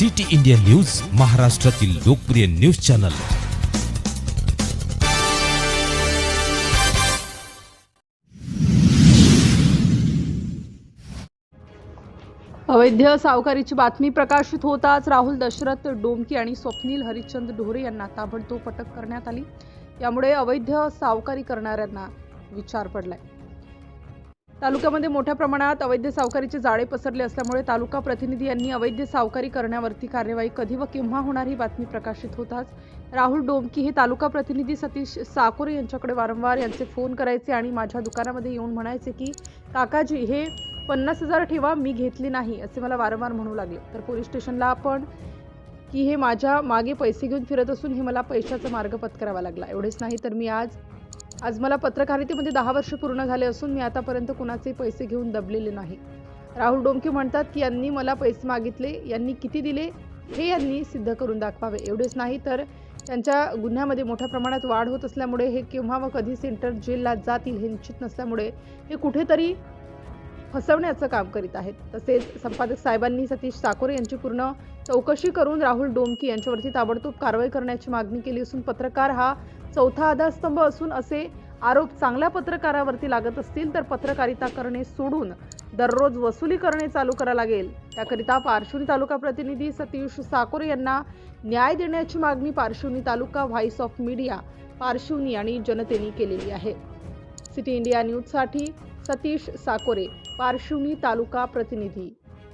City India news महाराष्ट्रातील लोकप्रिय news channel. अवैध सावकारीची बातमी प्रकाशित होताच राहुल दशरथ डोमकी आणि स्वप्नील हरिश्चंद्र ढोरे यांना ताबडतोब अटक करण्यात आली. यामुळे अवैध सावकारी करणाऱ्यांना विचार पडलाय. तालुक्यामध्ये मोठ्या प्रमाणात अवैध सावकारीचे जाळे पसरले असल्यामुळे तालुका प्रतिनिधी यांनी अवैध सावकारी करण्यावरती कार्यवाही कधी व केव्हा होणार ही बातमी प्रकाशित होताच. राहुल डोमकी हे तालुका प्रतिनिधी सतीश साकोरे यांच्याकडे वारंवार यांचे फोन करायचे आणि माझ्या दुकानामध्ये येऊन म्हणायचे की काकाजी हे पन्नास हजार ठेवा मी घेतली नाही असे मला वारंवार म्हणू लागले. तर पोलीस स्टेशनला आपण की हे माझ्या मागे पैसे घेऊन फिरत असून हे मला पैशाचा मार्ग पत्करावा लागला. एवढेच नाही तर मी आज आज मला पत्रकारितेमध्ये दहा वर्ष पूर्ण झाले असून मी आतापर्यंत कुणाचे पैसे घेऊन दबलेले नाही. राहुल डोमके म्हणतात की यांनी मला पैसे मागितले यांनी किती दिले हे यांनी सिद्ध करून दाखवावे. एवढेच नाही तर त्यांच्या गुन्ह्यामध्ये मोठ्या प्रमाणात वाढ होत असल्यामुळे हे केव्हा व कधी सेंटर जेलला जातील हे निश्चित नसल्यामुळे हे कुठेतरी फसवण्याचं काम करीत आहेत. तसेच संपादक साहेबांनी सतीश साकोरे यांची पूर्ण चौकशी करून राहुल डोमकी यांच्यावरती ताबडतोब कारवाई करण्याची मागणी केली असून पत्रकार हा चौथा आधारस्तंभ असून असे आरोप चांगल्या पत्रकारावरती लागत असतील तर पत्रकारिता करणे सोडून दररोज वसुली करणे चालू करा लागेल. त्याकरिता पारशिवनी तालुका प्रतिनिधी सतीश साकोरे यांना न्याय देण्याची मागणी Parshivni taluka voice of media Parshivni आणि जनतेने केलेली आहे. सिटी इंडिया न्यूजसाठी सतीश साकोरे. पारशिवनी तालुका प्रतिनिधी